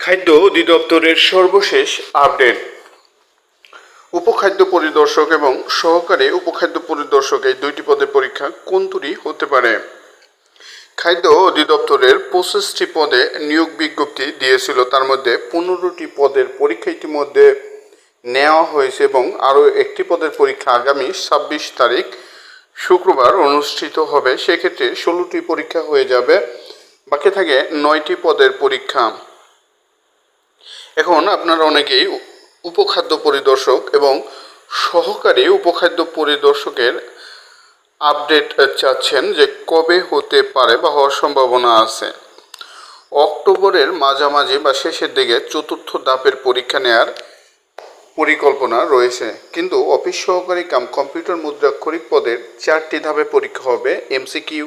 খাদ্য অধিদপ্তরের সর্বশেষ আপডেট। উপখাদ্য পরিদর্শক এবং সহকারী উপখাদ্য পরিদর্শক এই দুইটি পদের পরীক্ষা কোন দুটি হতে পারে? খাদ্য অধিদপ্তরের পঁচিশটি পদে নিয়োগ বিজ্ঞপ্তি দিয়েছিল, তার মধ্যে পনেরোটি পদের পরীক্ষা ইতিমধ্যে নেওয়া হয়েছে এবং আরও একটি পদের পরীক্ষা আগামী ছাব্বিশ তারিখ শুক্রবার অনুষ্ঠিত হবে। সেক্ষেত্রে ষোলোটি পরীক্ষা হয়ে যাবে, বাকি থাকে নয়টি পদের পরীক্ষা। এখন আপনারা অনেকেই উপখাদ্য পরিদর্শক এবং সহকারী উপখাদ্য পরিদর্শকের আপডেট চাচ্ছেন যে কবে হতে পারে বা হওয়ার সম্ভাবনা আছে। অক্টোবরের মাঝামাঝি বা শেষের দিকে চতুর্থ ধাপের পরীক্ষা নেয়ার পরিকল্পনা রয়েছে। কিন্তু অফিস সহকারী কাম, কম্পিউটার মুদ্রাক্ষরিক পদের চারটি ধাপে পরীক্ষা হবে। এমসিকিউ,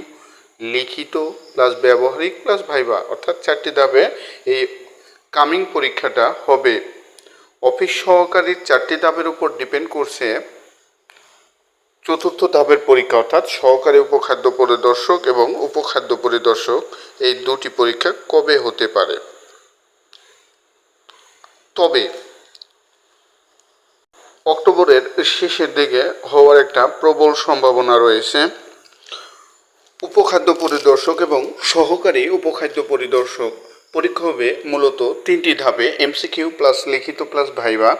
লিখিত, প্লাস ব্যবহারিক, প্লাস ভাইবা, অর্থাৎ চারটি ধাপে এই কামিং পরীক্ষাটা হবে। অফিস সহকারীর চারটি ধাপের উপর ডিপেন্ড করছে। চতুর্থ ধাপের পরীক্ষা অর্থাৎ সহকারী উপখাদ্য পরিদর্শক এবং উপখাদ্য পরিদর্শক এই দুটি পরীক্ষা কবে হতে পারে? তবে অক্টোবরের শেষের দিকে হওয়ার একটা প্রবল সম্ভাবনা রয়েছে। উপখাদ্য পরিদর্শক এবং সহকারী উপখাদ্য পরিদর্শক পরীক্ষা হবে মূলত তিনটি ধাপে এমসিকিউ প্লাস লিখিত প্লাস ভাইবা,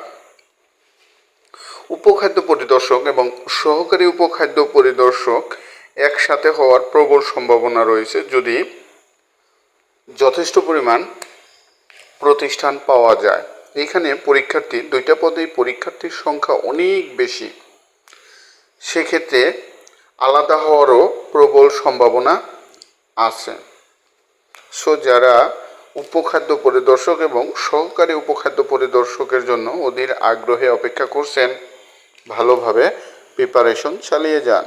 উপখাদ্য পরিদর্শক এবং সহকারী উপখাদ্য পরিদর্শক একসাথে হওয়ার প্রবল সম্ভাবনা রয়েছে যদি যথেষ্ট পরিমাণ প্রতিষ্ঠান পাওয়া যায়। এখানে পরীক্ষার্থী, দুইটা পদেই পরীক্ষার্থীর সংখ্যা অনেক বেশি। সেক্ষেত্রে আলাদা হওয়ারও প্রবল সম্ভাবনা আছে। সো যারা উপখাদ্য পরিদর্শক এবং সহকারী উপখাদ্য পরিদর্শকের জন্য অধীর আগ্রহে অপেক্ষা করছেন। ভালোভাবে প্রিপারেশন চালিয়ে যান।